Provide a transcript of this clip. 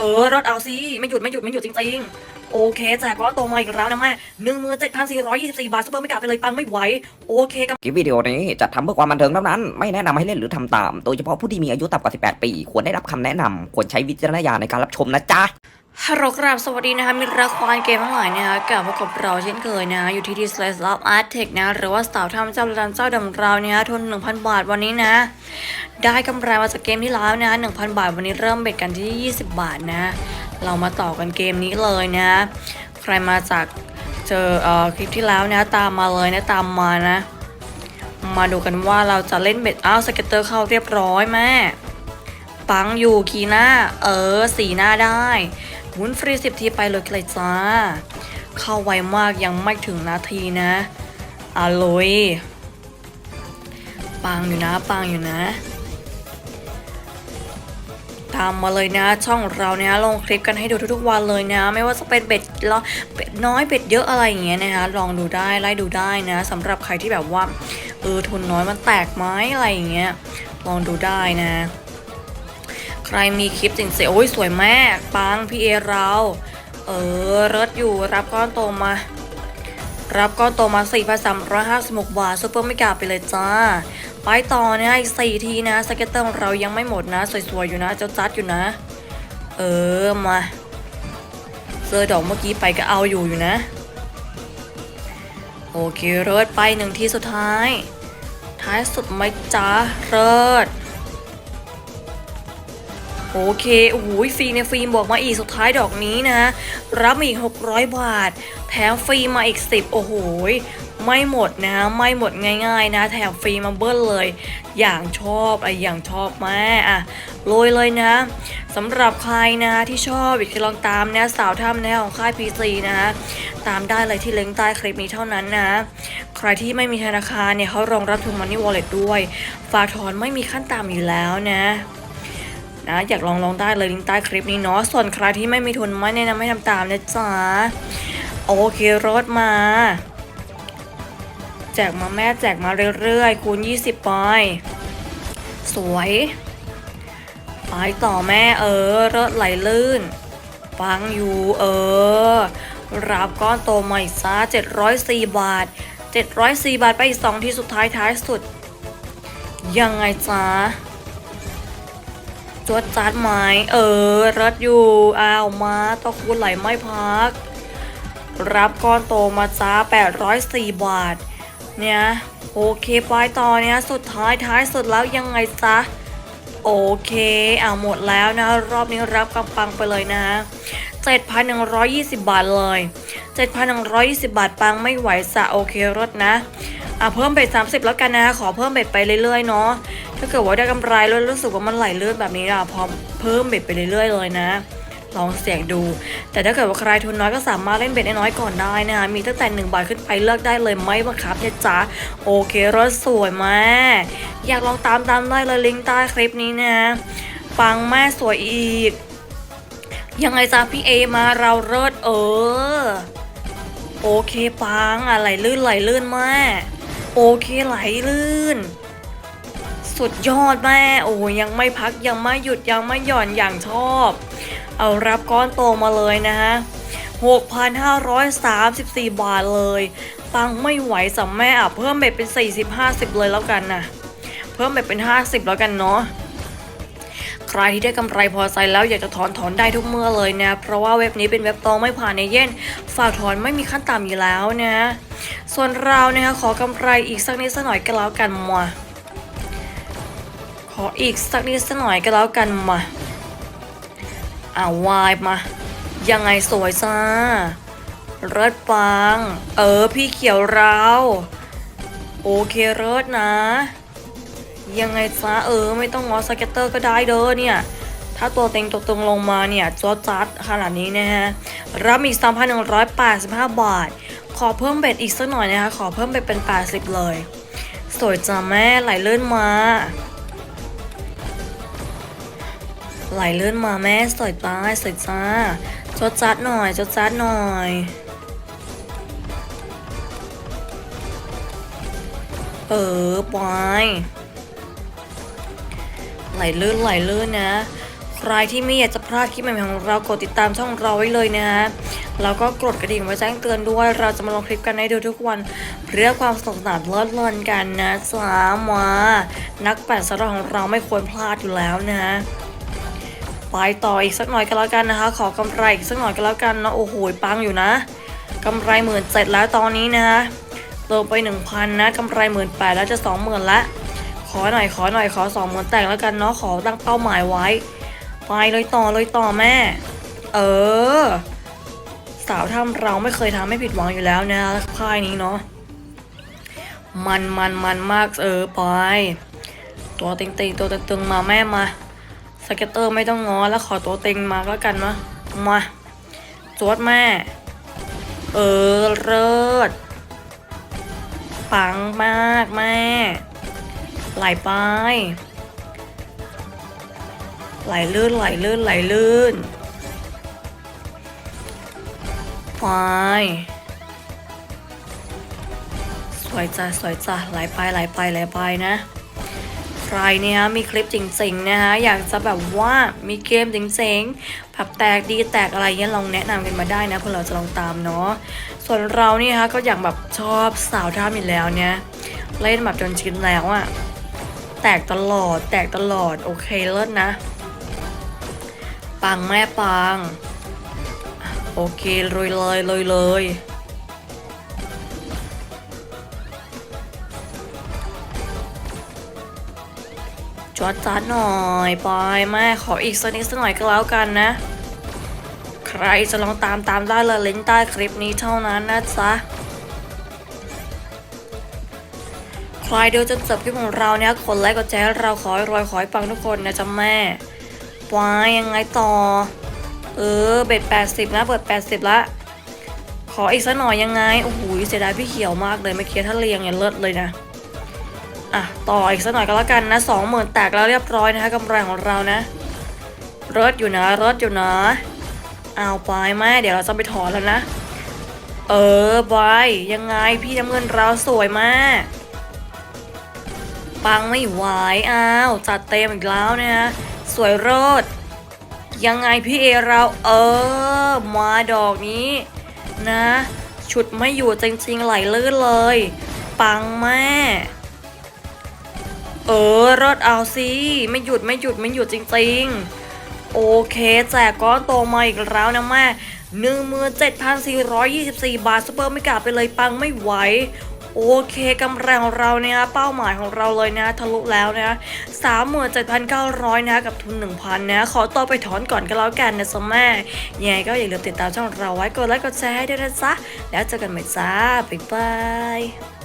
เออรถเอาสิไม่หยุดไม่หยุดไม่หยุดจริงๆ โอเคแจกก้อนโตมาอีกแล้วนะแม่หนึ่งหมื่นเจ็ดพันสี่ร้อยยี่สิบสี่บาทซุปเปอร์ไม่กลับไปเลยปังไม่ไหว โอเคกับคลิปวิดีโอนี้จัดทำเพื่อความบันเทิงเท่านั้น ไม่แนะนำให้เล่นหรือทำตาม โดยเฉพาะผู้ที่มีอายุต่ำกว่า 18 ปี ควรได้รับคำแนะนำควรใช้วิจารณญาณในการรับชมนะจ๊ะ ฮัลโหลครับสวัสดีนะคะมิตรควานเกมทั้งหลายนะคะกลับมากับเราเช่นเคยนะอยู่ที่ดีสเลสลับอาร์ตเทคนะหรือว่าสาวทำเจ้าดันเจ้าดำเราเนี่ยทุน 1,000 บาทวันนี้นะ ได้กำไรมาจากเกมที่แล้วนะ 1,000 บาทวันนี้เริ่มเบ็ดกันที่ 20 บาทนะ เรามาต่อกันเกมนี้เลยนะ ใครมาจากเจอเอ่อคลิปที่แล้วนะตามมาเลยนะตามมานะ มาดูกันว่าเราจะเล่นเบ็ดอ้าวสเก็ตเตอร์เข้าเรียบร้อยแม่ปังอยู่คีหน้าเออสีหน้าได้ หมุนฟรีสิบทีไปเลยเลยจ้า เข้าไวมากยังไม่ถึงนาทีนะอาลุยปังอยู่นะปังอยู่นะ ตามมาเลยนะ ช่องเราเนี่ยลงคลิปกันให้ดูทุกๆวันเลยนะ ไม่ว่าจะเป็นเบ็ดละเบ็ดน้อยเบ็ดเยอะอะไรอย่างเงี้ยนะคะลองดูได้ไล่ดูได้นะสำหรับใครที่แบบว่าเออทุนน้อยมันแตกไหมอะไรอย่างเงี้ยลองดูได้นะ ใครมีคลิปจริงๆโอ้ยสวยมากปังพี่เอเรา เออเลิศอยู่รับก้อนโตมา รับก้อนโตมา4,356บาทซุปเปอร์ไม่กลับไปเลยจ้า ไปต่อนะอีกสี่ทีนะสเก็ตเตอร์ของเรายังไม่หมดนะ สวยๆอยู่นะ เจ้าจัดอยู่นะ เออมาเจอดอกเมื่อกี้ไปก็เอาอยู่อยู่นะโอเคเลิศไปหนึ่งทีสุดท้าย ท้ายสุดไหมจ้าเลิศ โอเคโอ้โหฟรีในฟิล์มบอกมาอีกสุดท้ายดอกนี้นะ รับมาอีก 600 บาท แถมฟรีมาอีก 10 โอ้โหไม่หมดนะ ไม่หมดง่ายๆนะ แถมฟรีมาเบิ้ลเลย อย่างชอบไอะอย่างชอบมากอะโรยเลยนะสำหรับใครนะที่ชอบอยากจะลองตามนะสาวถ้ำนะของค่าย PC นะตามได้เลยที่ลิงก์ใต้คลิปนี้เท่านั้นนะ ใครที่ไม่มีธนาคารเนี่ยเขารองรับทุนมันนี่วอลเล็ตด้วย ฝากถอนไม่มีขั้นต่ำอยู่แล้วนะ นะ อยากลองลองได้เลยลิงก์ใต้คลิปนี้เนาะส่วนใครที่ไม่มีทุนไม่แนะนำให้ทำตามนะจ๊ะโอเครถมา แจกมาแม่แจกมาเรื่อยๆ คูณ 20ไปสวยไปต่อแม่เออรถไหลลื่นฟังอยู่เออ รับก้อนโตมาอีกซะ704 บาท 704 บาทไปอีกสองที่สุดท้ายท้ายสุด ยังไงจ๊ะ จวดจัดไหมเออ รัดอยู่ อ้าวมาตะคูณไหลไม่พัก รับก้อนโตมาจ้า 804 บาท เนี่ยโอเคไปต่อเนี่ยสุดท้ายท้ายสุดแล้วยังไงจ๊ะโอเคอ่าหมดแล้วนะ รอบนี้รับกำปังไปเลยนะ7,120 บาทเลย 7,120 บาทปังไม่ไหวสะโอเครถนะอะเพิ่มเบ็ด30 แล้วกันนะ ขอเพิ่มเบ็ดไปเรื่อยๆเนาะ ถ้าเกิดว่าได้กำไรแล้วรู้สึกว่ามันไหลเลื่อนแบบนี้อะพอเพิ่มเบ็ดไปเรื่อยๆเลยนะ ลองเสี่ยงดู แต่ถ้าเกิดว่าใครทุนน้อยก็สามารถเล่นเบ็ดน้อยๆก่อนได้นะมีตั้งแต่1บาทขึ้นไปเลือกได้เลยไม่บังคับนะจ๊ะโอเครถสวยมากอยากลองตามตามได้เลยลิงก์ใต้คลิปนี้นะปังแม่สวยอีก ยังไงจ๊ะพี่เอมาเราเลิศเออ โอเคปังอะไรลื่นไหลลื่นมากโอเคไหลลื่น สุดยอดแม่โอ้ยยังไม่พักยังไม่หยุดยังไม่หย่อนอย่างชอบ เอารับก้อนโตมาเลยนะฮะ 6,534 บาทเลยปังไม่ไหวสำแม่อะเพิ่มเบ็ดเป็น 40 50 เลยแล้วกันนะเพิ่มเบ็ดเป็น 50 แล้วกันเนาะใครที่ได้กำไรพอใจแล้วอยากจะถอนถอนได้ทุกเมื่อเลยนะ เพราะว่าเว็บนี้เป็นเว็บตองไม่ผ่านในเย็นฝากถอนไม่มีขั้นต่ำอยู่แล้วนะ ส่วนเรานะคะขอกำไรอีกสักนิดสักหน่อยก็แล้วกันมาข ออีกสักนิดสักหน่อยก็แล้วกันมาอ่าวายมา ยังไงสวยจ้าเลิศปัง เออพี่เขียวเรา โอเคเลิศนะ ยังไงจ้าเออ ไม่ต้องงอสเก็ตเตอร์ก็ได้เด้อเนี่ย ถ้าตัวเต็งตัวตรงลงมาเนี่ยจอจัดขนาดนี้นะฮะ รับอีก 3,185 บาท ขอเพิ่มเบ็ดอีกสักหน่อยนะคะ ขอเพิ่มเบ็ดเป็น 80 เลย สวยจ้าแม่ไหลเลื่อนมา ไหลเลื่อนมาแม่สวยจ้าสวยจ้าจดจัดหน่อยจดจัดหน่อยเออปอยไหลลื่นไหลลื่นนะ ใครที่ไม่อยากจะพลาดคลิปใหม่ของเรากดติดตามช่องเราไว้เลยนะฮะแล้วก็กดกระดิ่งไว้แจ้งเตือนด้วย เราจะมาลงคลิปกันให้ดูทุกวัน เพื่อความสนุกสนานเลิดเลินกันนะจ๊ะมานักแปดสระของเราไม่ควรพลาดอยู่แล้วนะฮะ ไปต่ออีกสักหน่อยก็แล้วกันนะคะ ขอกำไรอีกสักหน่อยก็แล้วกันนะโอ้โหปังอยู่นะกำไรหมื่นเจ็ดแล้วตอนนี้นะฮะเติมไปหนึ่งพันนะกำไรหมื่นแปดแล้วจะสองหมื่นละขอหน่อยขอหน่อยขอสองหมื่นแต่งแล้วกันเนาะขอตั้งเป้าหมายไว้ ไปเลยต่อเลยต่อแม่ เออ สาวทำเราไม่เคยทำให้ผิดหวังอยู่แล้วนะค่ายนี้เนาะมันมันมันมากเออไป ตัวเต็งต็งตัวตึงๆมาแม่มา เก็ตเตอร์ไม่ต้องงอแล้วขอตัวเต็งมาแล้วกันนะมาจวดแม่ เออเลิศปังมากแม่ไหลไปไหลลื่นไหลลื่นไหลลื่นไปสวยจ้ะสวยจ้ะไหลไปไหลไปไหลไปนะ ใครเนี่ยมีคลิปจริงๆนะฮะอยากจะแบบว่ามีเกมจริงๆแบบแตกดีแตกอะไรเงี้ยลองแนะนำกันมาได้นะเพื่อเราจะลองตามเนาะส่วนเรานี่ฮะก็อยากแบบชอบสาวท่าอยู่แล้วเนี่ยเล่นแบบจนชินแล้วอะแตกตลอดแตกตลอดโอเคเลิศนะ ปังแม่ปัง โอเคเลยเลยเลยเลย จวดจัดหน่อยไปแม่ขออีกสักนิดสักหน่อยก็แล้วกันนะ ใครจะลองตามตามได้เลยลิงก์ใต้คลิปนี้เท่านั้นนะจ๊ะใครดูจนจบคลิปของเราเนี่ยคนไลค์กดแชร์เราขอให้รวยขอให้ปังทุกคนนะจ๊ะแม่วายยังไงต่อ เออเบ็ด80นะเปิด80ละขออีกสักหน่อยยังไงโอ้โหเสียดายพี่เขียวมากเลยเมื่อกี้ถ้าเรียงเนี่ยเลิศเลยนะ อะต่ออีกสักหน่อยก็แล้วกันนะสองหมื่นแตกแล้วเรียบร้อยนะคะกำไรของเรานะเลิศอยู่นะเลิศอยู่นะเอาไปแม่เดี๋ยวเราจะไปถอนแล้วนะ เออบายยังไงพี่น้ำเงินเราสวยมากปังไม่ไหวอ้าวจัดเต็มอีกแล้วนะฮะสวยรดยังไงพี่เอเราเออมาดอกนี้นะ ชุดไม่อยู่จริงๆไหลลื่นเลย ปังแม่ เออรถเอาสิไม่หยุดไม่หยุดไม่หยุดจริง ๆ โอเค แจกก้อนโตมาอีกแล้วนะแม่หนึ่งมือเจ็ดพันสี่ร้อยยี่สิบสี่บาทซูเปอร์ไม่กลับไปเลยปังไม่ไหวโอเคกำไรของเราเนี่ยเป้าหมายของเราเลยนะทะลุแล้วนะสามหมื่นเจ็ดพันเก้าร้อยนะกับทุนหนึ่งพันนะขอตัวไปถอนก่อนก็แล้วกันนะสมแม่ยังไงก็อย่าลืมติดตามช่องเราไว้กดไลค์กดแชร์ให้ด้วยนะจ๊ะแล้วเจอกันใหม่จ้าบ๊ายบาย